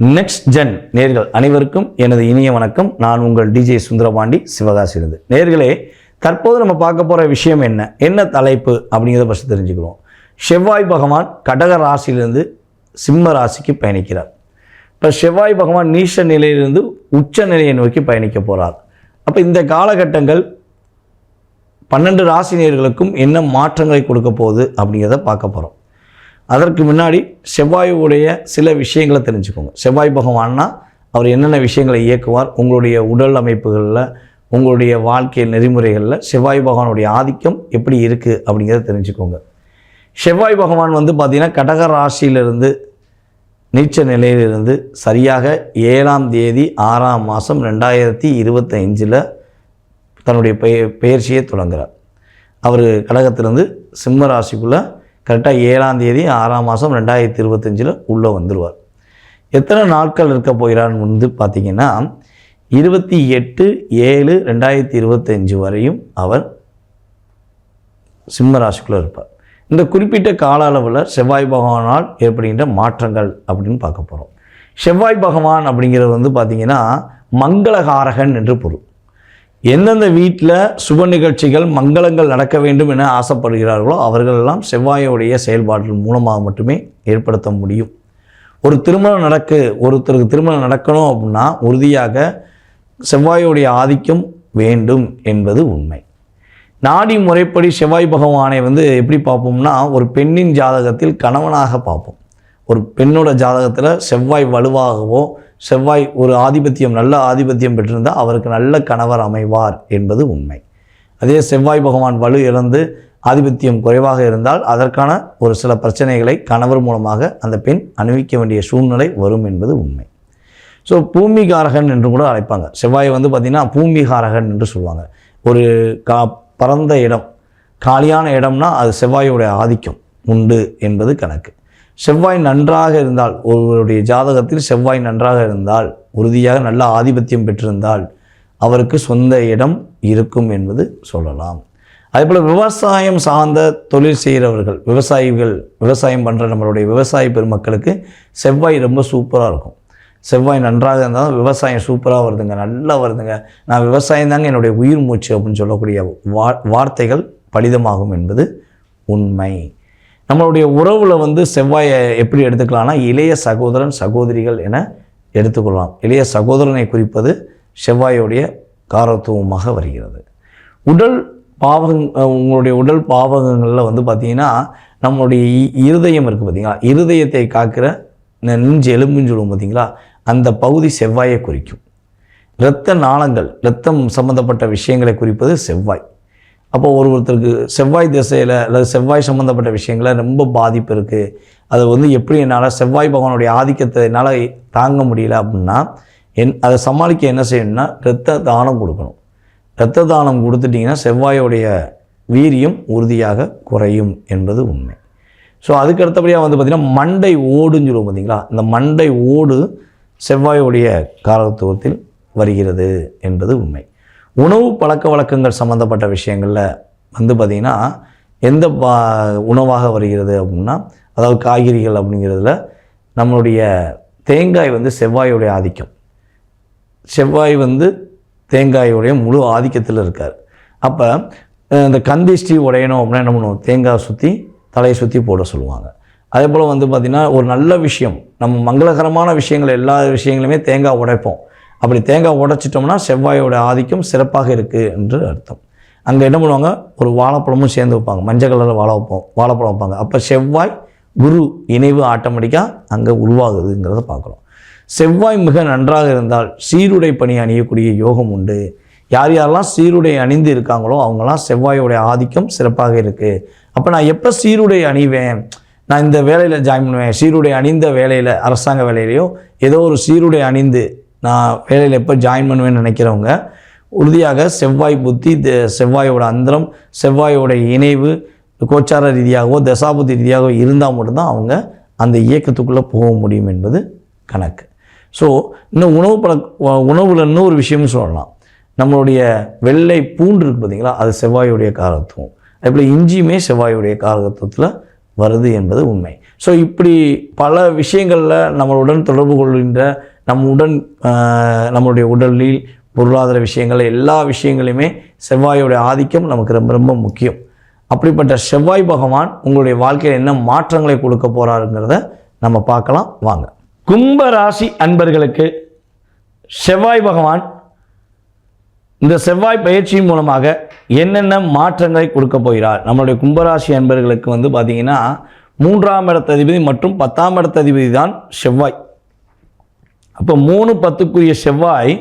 Next gen நேர்கள் அனைவருக்கும் எனது இனிய வணக்கம். நான் உங்கள் டிஜே சுந்தரபாண்டி சிவகாசிலிருந்து நேர்களே தற்போது நம்ம பார்க்க போகிற விஷயம் என்ன? என்ன தலைப்பு அப்படிங்கிறத ஃபஸ்ட்டு தெரிஞ்சுக்கிறோம். செவ்வாய் பகவான் கடக ராசியிலிருந்து சிம்ம ராசிக்கு பயணிக்கிறார். இப்போ செவ்வாய் பகவான் நீச நிலையிலிருந்து உச்ச நிலையை நோக்கி பயணிக்க போகிறார் அப்போ இந்த காலகட்டங்கள் பன்னெண்டு ராசி நேர்களுக்கும் என்ன மாற்றங்களை கொடுக்க போகுது அப்படிங்கிறத பார்க்க போகிறோம் அதற்கு முன்னாடி செவ்வாயுடைய சில விஷயங்களை தெரிஞ்சுக்கோங்க. செவ்வாய் பகவான்னா அவர் என்னென்ன விஷயங்களை இயக்குவார்? உங்களுடைய உடல் அமைப்புகளில் உங்களுடைய வாழ்க்கை நெறிமுறைகளில் செவ்வாய் பகவானுடைய ஆதிக்கம் எப்படி இருக்குது அப்படிங்கிறத தெரிஞ்சுக்கோங்க. செவ்வாய் பகவான் வந்து பார்த்திங்கன்னா கடக ராசியிலிருந்து நீச்ச நிலையிலிருந்து சரியாக ஏழாம் தேதி ஆறாம் மாதம் ரெண்டாயிரத்தி இருபத்தஞ்சில் தன்னுடைய பெய பெயர்ச்சியை தொடங்குகிறார் அவர் கடகத்திலிருந்து சிம்ம ராசிக்குள்ளே கரெக்டாக ஏழாம் தேதி ஆறாம் மாதம் ரெண்டாயிரத்தி இருபத்தஞ்சில் உள்ளே வந்துடுவார் எத்தனை நாட்கள் இருக்க போகிறான்னு வந்து பார்த்திங்கன்னா இருபத்தி எட்டு ஏழு ரெண்டாயிரத்தி இருபத்தஞ்சு வரையும் அவர் சிம்ம ராசிக்குள்ளே இருப்பார். இந்த குறிப்பிட்ட கால அளவில் செவ்வாய் பகவானால் ஏற்படுகின்ற மாற்றங்கள் அப்படின்னு பார்க்க போகிறோம் செவ்வாய் பகவான் அப்படிங்கிறது வந்து பார்த்திங்கன்னா மங்களகாரகன் என்று பொருள். எந்தெந்த வீட்டில் சுப நிகழ்ச்சிகள் மங்களங்கள் நடக்க வேண்டும் என ஆசைப்படுகிறார்களோ அவர்களெல்லாம் செவ்வாயுடைய செயல்பாட்டின் மூலமாக மட்டுமே ஏற்படுத்த முடியும். ஒரு திருமணம் நடக்கு ஒருத்தருக்கு திருமணம் நடக்கணும் அப்படின்னா உறுதியாக செவ்வாயுடைய ஆதிக்கம் வேண்டும் என்பது உண்மை. நாடி முறைப்படி செவ்வாய் பகவானை வந்து எப்படி பார்ப்போம்னா ஒரு பெண்ணின் ஜாதகத்தில் கணவனாக பார்ப்போம். ஒரு பெண்ணோட ஜாதகத்தில் செவ்வாய் வலுவாகவோ செவ்வாய் ஒரு ஆதிபத்தியம் நல்ல ஆதிபத்தியம் பெற்றிருந்தால் அவருக்கு நல்ல கணவர் அமைவார் என்பது உண்மை. அதே செவ்வாய் பகவான் வலு இழந்து ஆதிபத்தியம் குறைவாக இருந்தால் அதற்கான ஒரு சில பிரச்சனைகளை கணவர் மூலமாக அந்த பெண் அனுபவிக்க வேண்டிய சூழ்நிலை வரும் என்பது உண்மை. ஸோ பூமிகாரகன் என்று கூட அழைப்பாங்க. செவ்வாய் வந்து பார்த்திங்கன்னா பூமிகாரகன் என்று சொல்லுவாங்க. ஒரு கா பரந்த இடம் காலியான இடம்னா அது செவ்வாயோடைய ஆதிக்கம் உண்டு என்பது கணக்கு. செவ்வாய் நன்றாக இருந்தால் ஒருவருடைய ஜாதகத்தில் செவ்வாய் நன்றாக இருந்தால் உறுதியாக நல்ல ஆதிபத்தியம் பெற்றிருந்தால் அவருக்கு சொந்த இடம் இருக்கும் என்பது சொல்லலாம். அதேபோல் விவசாயம் சார்ந்த தொழில் செய்கிறவர்கள் விவசாயிகள் விவசாயம் பண்ணுற நம்மளுடைய விவசாய பெருமக்களுக்கு செவ்வாய் ரொம்ப சூப்பராக இருக்கும். செவ்வாய் நன்றாக இருந்தால் விவசாயம் சூப்பராக வருதுங்க நல்லா வருதுங்க. நான் விவசாயம் தாங்க என்னுடைய உயிர் மூச்சு அப்படின்னு சொல்லக்கூடிய வா வார்த்தைகள் பலிதமாகும் என்பது உண்மை. நம்மளுடைய உறவில் வந்து செவ்வாயை எப்படி எடுத்துக்கலாம்னா இளைய சகோதரன் சகோதரிகள் என எடுத்துக்கொள்ளலாம். இளைய சகோதரனை குறிப்பது செவ்வாயுடைய காரத்துவமாக வருகிறது. உடல் பாவகங் உங்களுடைய உடல் பாவகங்களில் வந்து பார்த்திங்கன்னா நம்மளுடைய இருதயம் இருக்குது பார்த்தீங்களா இருதயத்தை காக்கிற நெஞ்சு எலும்புன்னு சொல்லுவோம் பார்த்தீங்களா அந்த பகுதி செவ்வாயை குறிக்கும். இரத்த நாளங்கள் இரத்தம் சம்பந்தப்பட்ட விஷயங்களை குறிப்பது செவ்வாய். அப்போ ஒரு ஒருத்தருக்கு செவ்வாய் திசையில் அல்லது செவ்வாய் சம்மந்தப்பட்ட விஷயங்களில் ரொம்ப பாதிப்பு இருக்குது அது வந்து எப்படி என்னால் செவ்வாய் பகவானுடைய ஆதிக்கத்தை என்னால் தாங்க முடியல அப்படின்னா என் அதை சமாளிக்க என்ன செய்யணும்னா இரத்த தானம் கொடுக்கணும். இரத்த தானம் கொடுத்துட்டிங்கன்னா செவ்வாயோடைய வீரியம் உறுதியாக குறையும் என்பது உண்மை. ஸோ அதுக்கு அடுத்தபடியாக வந்து பார்த்திங்கன்னா மண்டை ஓடுன்னு சொல்லுவோம் பார்த்தீங்களா இந்த மண்டை ஓடு செவ்வாயுடைய காரத்துவத்தில் வருகிறது என்பது உண்மை. உணவு பழக்க வழக்கங்கள் சம்மந்தப்பட்ட விஷயங்களில் வந்து பார்த்திங்கன்னா எந்த பா உணவாக வருகிறது அப்படின்னா அதாவது காய்கறிகள் அப்படிங்கிறதுல நம்மளுடைய தேங்காய் வந்து செவ்வாயுடைய ஆதிக்கம். செவ்வாய் வந்து தேங்காயுடைய முழு ஆதிக்கத்தில் இருக்கார். அப்போ இந்த கந்திஷ்டி உடையணும் அப்படின்னா என்ன பண்ணுவோம்? தேங்காய் சுற்றி தலையை சுற்றி போட சொல்லுவாங்க. அதே போல் வந்து பார்த்திங்கன்னா ஒரு நல்ல விஷயம் நம்ம மங்களகரமான விஷயங்கள் எல்லா விஷயங்களுமே தேங்காய் உடைப்போம். அப்படி தேங்காய் உடைச்சிட்டோம்னா செவ்வாயோட ஆதிக்கம் சிறப்பாக இருக்குது என்று அர்த்தம். அங்கே என்ன பண்ணுவாங்க? ஒரு வாழைப்பழமும் சேர்ந்து வைப்பாங்க. மஞ்சள் கலரில் வாழை வைப்போம். வாழைப்பழம் வைப்பாங்க. அப்போ செவ்வாய் குரு இணைவு ஆட்டோமேட்டிக்காக அங்கே உருவாகுதுங்கிறத பார்க்குறோம். செவ்வாய் மிக நன்றாக இருந்தால் சீருடை பணி அணியக்கூடிய யோகம் உண்டு. யார் யாரெல்லாம் சீருடை அணிந்து இருக்காங்களோ அவங்களாம் செவ்வாயோடைய ஆதிக்கம் சிறப்பாக இருக்குது அப்போ நான் எப்போ சீருடை அணிவேன்? நான் இந்த வேலையில் ஜாயின் பண்ணுவேன். சீருடை அணிந்த வேலையில் அரசாங்க வேலையிலையோ ஏதோ ஒரு சீருடை அணிந்து நான் வேலையில் எப்போ ஜாயின் பண்ணுவேன்னு நினைக்கிறவங்க உறுதியாக செவ்வாய் புத்தி த- செவ்வாயோட அந்தரம் செவ்வாயோட இணைவு கோச்சார ரீதியாகவோ தசாபுத்தி ரீதியாகவோ இருந்தால் மட்டும்தான் அவங்க அந்த இயக்கத்துக்குள்ளே போக முடியும் என்பது கணக்கு. ஸோ இன்னும் உணவு பழக்க உணவில் ஒரு விஷயம்னு சொல்லலாம். நம்மளுடைய வெள்ளை பூண்டு இருக்குது பார்த்தீங்களா அது செவ்வாயுடைய காரத்துவம் அதேபோல் இஞ்சியுமே செவ்வாயுடைய காரகத்துவத்தில் வருது என்பது உண்மை. ஸோ இப்படி பல விஷயங்களில் நம்மளுடன் தொடர்பு கொள்கின்ற நம் உடன் நம்மளுடைய உடலில் பொருளாதார விஷயங்கள் எல்லா விஷயங்களையுமே செவ்வாயோடைய ஆதிக்கம் நமக்கு ரொம்ப ரொம்ப முக்கியம். அப்படிப்பட்ட செவ்வாய் பகவான் உங்களுடைய வாழ்க்கையில் என்ன மாற்றங்களை கொடுக்க போகிறாருங்கிறத நம்ம பார்க்கலாம். வாங்க. கும்ப ராசி அன்பர்களுக்கு செவ்வாய் பகவான் இந்த செவ்வாய் பயிற்சியின் மூலமாக என்னென்ன மாற்றங்களை கொடுக்க போகிறார்? நம்மளுடைய கும்பராசி அன்பர்களுக்கு வந்து பார்த்திங்கன்னா மூன்றாம் இடத்ததிபதி மற்றும் பத்தாம் இடத்ததிபதி தான் செவ்வாய். அப்போ மூணு பத்துக்குரிய செவ்வாய்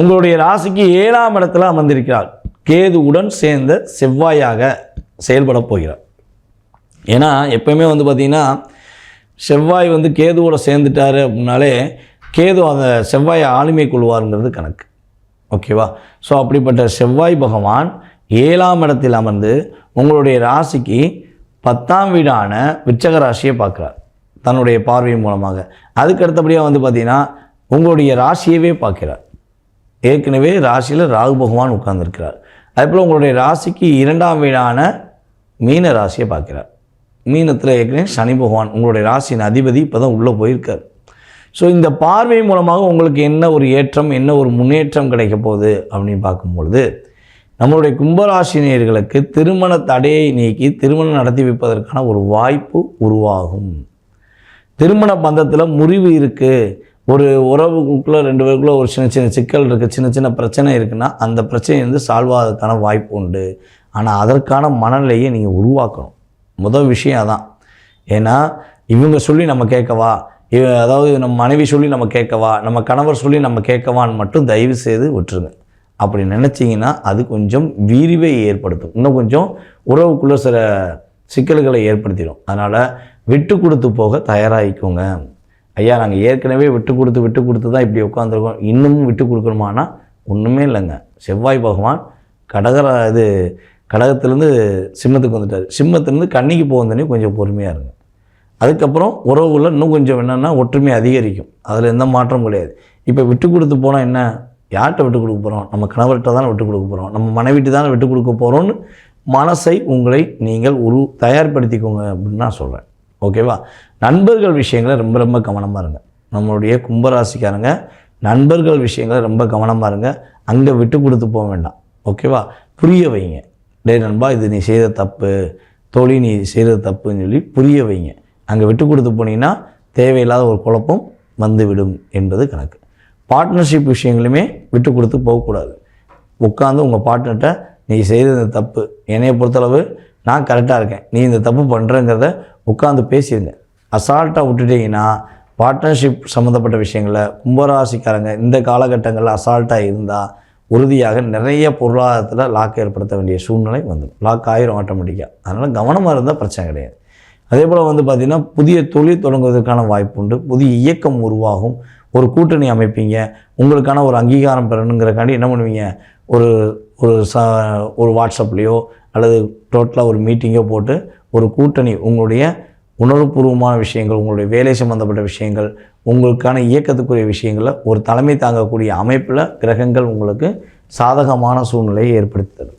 உங்களுடைய ராசிக்கு ஏழாம் இடத்துல அமர்ந்திருக்கிறார். கேதுவுடன் சேர்ந்த செவ்வாயாக செயல்பட போகிறார். ஏன்னா எப்பயுமே வந்து பார்த்திங்கன்னா செவ்வாய் வந்து கேதுவோட சேர்ந்துட்டாரு அப்படின்னாலே கேது அந்த செவ்வாயை ஆளுமை கொள்வாருங்கிறது கணக்கு. ஓகேவா? ஸோ அப்படிப்பட்ட செவ்வாய் பகவான் ஏழாம் இடத்தில் அமர்ந்து உங்களுடைய ராசிக்கு பத்தாம் வீடான விச்சக ராசியை பார்க்குறார். தன்னுடைய பார்வை மூலமாக. அதுக்கு அடுத்தபடியாக வந்து பார்த்திங்கன்னா உங்களுடைய ராசியவே பார்க்கிறார். ஏற்கனவே ராசியில் ராகு பகவான் உட்கார்ந்துருக்கிறார். அதேபோல் உங்களுடைய ராசிக்கு இரண்டாம் வீடான மீன ராசியை பார்க்கிறார். மீனத்தில் ஏற்கனவே சனி பகவான் உங்களுடைய ராசியின் அதிபதி இப்போ தான் உள்ளே போயிருக்கார். ஸோ இந்த பார்வை மூலமாக உங்களுக்கு என்ன ஒரு ஏற்றம் என்ன ஒரு முன்னேற்றம் கிடைக்க போகுது அப்படின்னு பார்க்கும்பொழுது நம்மளுடைய கும்பராசினியர்களுக்கு திருமண தடையை நீக்கி திருமணம் நடத்தி வைப்பதற்கான ஒரு வாய்ப்பு உருவாகும். திருமண பந்தத்தில் முறிவு இருக்குது ஒரு உறவுக்குள்ளே ரெண்டு பேருக்குள்ளே ஒரு சின்ன சின்ன சிக்கல் இருக்குது சின்ன சின்ன பிரச்சனை இருக்குன்னா அந்த பிரச்சனை வந்து சால்வ் ஆகிறதுக்கான வாய்ப்பு உண்டு. ஆனால் அதற்கான மனநிலையை நீங்கள் உருவாக்கணும். முதல் விஷயம் அதான். ஏன்னா இவங்க சொல்லி நம்ம கேட்கவா? இவ அதாவது நம்ம மனைவி சொல்லி நம்ம கேட்கவா? நம்ம கணவர் சொல்லி நம்ம கேட்கவான்னு மட்டும் தயவு செய்து விட்டுருங்க. அப்படி நினச்சிங்கன்னா அது கொஞ்சம் விரிவை ஏற்படுத்தும். இன்னும் கொஞ்சம் உறவுக்குள்ளே சில சிக்கல்களை ஏற்படுத்திடும். அதனால் விட்டு கொடுத்து போக தயாராகிக்கோங்க. ஐயா நாங்கள் ஏற்கனவே விட்டு கொடுத்து விட்டு கொடுத்து தான் இப்படி உட்காந்துருக்கோம் இன்னமும் விட்டு கொடுக்கணுமானா ஒன்றுமே இல்லைங்க. செவ்வாய் பகவான் கடகர இது கடகத்துலேருந்து சிம்மத்துக்கு வந்துட்டார். சிம்மத்திலேருந்து கன்னிக்கு போகந்தனே கொஞ்சம் பொறுமையாக இருங்க. அதுக்கப்புறம் உறவுகளில் இன்னும் கொஞ்சம் என்னென்னா ஒற்றுமை அதிகரிக்கும். அதில் எந்த மாற்றமும் கிடையாது. இப்போ விட்டு கொடுத்து போனால் என்ன? யார்கிட்ட விட்டு கொடுக்க போகிறோம் நம்ம கணவர்கிட்ட தானே விட்டு கொடுக்க போகிறோம் நம்ம மனைவிட்டு தானே விட்டு கொடுக்க போகிறோன்னு மனசை உங்களை நீங்கள் உரு தயார்படுத்திக்கோங்க அப்படின்னு நான் சொல்கிறேன் ஓகேவா? நண்பர்கள் விஷயங்களை ரொம்ப ரொம்ப கவனமாக இருங்க. நம்மளுடைய கும்பராசிக்காரங்க நண்பர்கள் விஷயங்களை ரொம்ப கவனமாக இருங்க. அங்கே விட்டு கொடுத்து போக வேண்டாம். ஓகேவா? புரிய வைங்க. டேய் நண்பா இது நீ செய்த தப்பு. தோழி நீ செய்கிற தப்புன்னு சொல்லி புரிய வைங்க. அங்கே விட்டு கொடுத்து போனீங்கன்னா தேவையில்லாத ஒரு குழப்பம் வந்துவிடும் என்பது கணக்கு. பார்ட்னர்ஷிப் விஷயங்களுமே விட்டு கொடுத்து போகக்கூடாது. உட்காந்து உங்கள் பார்ட்னர்கிட்ட நீ செய்தது தப்பு என்னைய பொறுத்தளவு நான் கரெக்டாக இருக்கேன். நீ இந்த தப்பு பண்ணுறங்கிறத உட்காந்து பேசிடுங்க அசால்ட்டாக விட்டுட்டீங்கன்னா பார்ட்னர்ஷிப் சம்மந்தப்பட்ட விஷயங்களில் கும்பராசிக்காரங்க இந்த காலகட்டங்களில் அசால்ட்டாக இருந்தால் உறுதியாக நிறைய பொருளாதாரத்தில் லாக் ஏற்படுத்த வேண்டிய சூழ்நிலை வந்துடும். லாக் ஆயிரும் ஆட்டோமேட்டிக்காக அதனால் கவனமாக இருந்தால் பிரச்சனை கிடையாது. அதே போல் வந்து பார்த்திங்கன்னா புதிய தொழில் தொடங்குவதற்கான வாய்ப்பு உண்டு. புதிய இயக்கம் உருவாகும். ஒரு கூட்டணி அமைப்பீங்க. உங்களுக்கான ஒரு அங்கீகாரம் பெறணுங்கிறக்காண்டி என்ன பண்ணுவீங்க? ஒரு ஒரு ச ஒரு வாட்ஸ்அப்லேயோ அல்லது டோட்டலாக ஒரு மீட்டிங்கோ போட்டு ஒரு கூட்டணி உங்களுடைய உணர்வுபூர்வமான விஷயங்கள் உங்களுடைய வேலை சம்மந்தப்பட்ட விஷயங்கள் உங்களுக்கான இயக்கத்துக்குரிய விஷயங்களை ஒரு தலைமை தாங்கக்கூடிய அமைப்பில் கிரகங்கள் உங்களுக்கு சாதகமான சூழ்நிலையை ஏற்படுத்தி தரும்.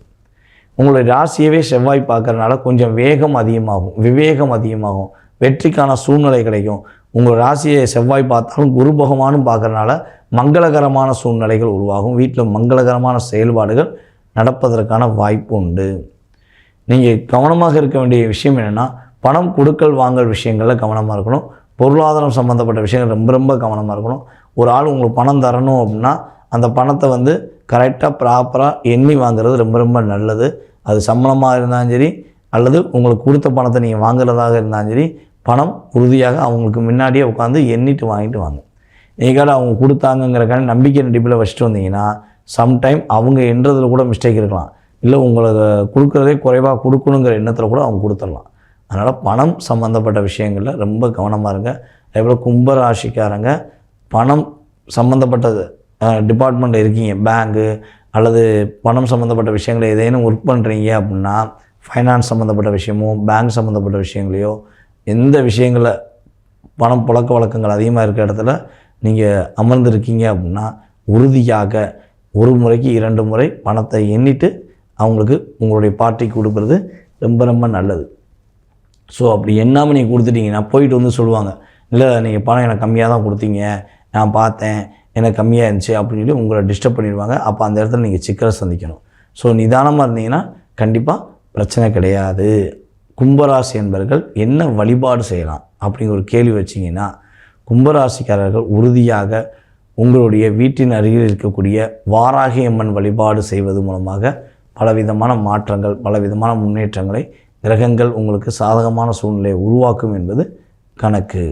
உங்களுடைய ராசியவே செவ்வாய் பார்க்கறனால கொஞ்சம் வேகம் அதிகமாகும் விவேகம் அதிகமாகும் வெற்றிக்கான சூழ்நிலை கிடைக்கும். உங்கள் ராசியை செவ்வாய் பார்த்தாலும் குரு பகவானும் பார்க்கறனால மங்களகரமான சூழ்நிலைகள் உருவாகும். வீட்டில் மங்களகரமான செயல்பாடுகள் நடப்பதற்கான வாய்ப்பு உண்டு. நீங்கள் கவனமாக இருக்க வேண்டிய விஷயம் என்னென்னா பணம் கொடுக்கல் வாங்கல் விஷயங்களில் கவனமாக இருக்கணும். பொருளாதாரம் சம்மந்தப்பட்ட விஷயங்கள் ரொம்ப ரொம்ப கவனமாக இருக்கணும். ஒரு ஆள் உங்களுக்கு பணம் தரணும் அப்படின்னா அந்த பணத்தை வந்து கரெக்டாக ப்ராப்பராக எண்ணி வாங்குறது ரொம்ப ரொம்ப நல்லது. அது சம்பளமாக இருந்தாலும் சரி அல்லது உங்களுக்கு கொடுத்த பணத்தை நீங்கள் வாங்குறதாக இருந்தாலும் சரி பணம் உறுதியாக அவங்களுக்கு முன்னாடியே உட்காந்து எண்ணிட்டு வாங்கிட்டு வாங்க. நீங்கள் அவங்க கொடுத்தாங்கங்கிறக்கான நம்பிக்கை நடிப்பில் வச்சுட்டு வந்தீங்கன்னா சம்டைம் அவங்க என்றதில் கூட மிஸ்டேக் இருக்கலாம். இல்லை உங்களுக்கு கொடுக்குறதே குறைவாக கொடுக்கணுங்கிற எண்ணத்தில் கூட அவங்க கொடுத்துடலாம். அதனால் பணம் சம்மந்தப்பட்ட விஷயங்களில் ரொம்ப கவனமாக இருங்க. அதேபோல் கும்பராசிக்காரங்க பணம் சம்மந்தப்பட்டது டிபார்ட்மெண்ட்டில் இருக்கீங்க. பேங்கு அல்லது பணம் சம்மந்தப்பட்ட விஷயங்களை ஏதேனும் ஒர்க் பண்ணுறீங்க அப்படின்னா ஃபைனான்ஸ் சம்மந்தப்பட்ட விஷயமோ பேங்க் சம்மந்தப்பட்ட விஷயங்களையோ எந்த விஷயங்களை பணம் புழக்க வழக்கங்கள் அதிகமாக இருக்கிற இடத்துல நீங்கள் அமர்ந்திருக்கீங்க அப்படின்னா உறுதியாக ஒரு முறைக்கு இரண்டு முறை பணத்தை எண்ணிட்டு அவங்களுக்கு உங்களுடைய பார்ட்டிக்கு கொடுக்குறது ரொம்ப ரொம்ப நல்லது. ஸோ அப்படி எண்ணாமல் நீங்கள் கொடுத்துட்டீங்கன்னா போயிட்டு வந்து சொல்லுவாங்க இல்லை நீங்கள் பணம் எனக்கு கம்மியாக தான் கொடுத்தீங்க. நான் பார்த்தேன் எனக்கு கம்மியாக இருந்துச்சு அப்படின்னு சொல்லி உங்களை டிஸ்டர்ப் பண்ணிடுவாங்க. அப்போ அந்த இடத்துல நீங்கள் சிக்கலை சந்திக்கணும். ஸோ நிதானமாக இருந்தீங்கன்னா கண்டிப்பாக பிரச்சனை கிடையாது. கும்பராசி என்பவர்கள் என்ன வழிபாடு செய்யலாம்? அப்படிங்கிற ஒரு கேள்வி வச்சிங்கன்னா கும்பராசிக்காரர்கள் உறுதியாக உங்களுடைய வீட்டின் அருகில் இருக்கக்கூடிய வாராகி அம்மன் வழிபாடு செய்வது மூலமாக பலவிதமான மாற்றங்கள் பலவிதமான முன்னேற்றங்களை கிரகங்கள் உங்களுக்கு சாதகமான சூழ்நிலையை உருவாக்கும் என்பது கணக்கு.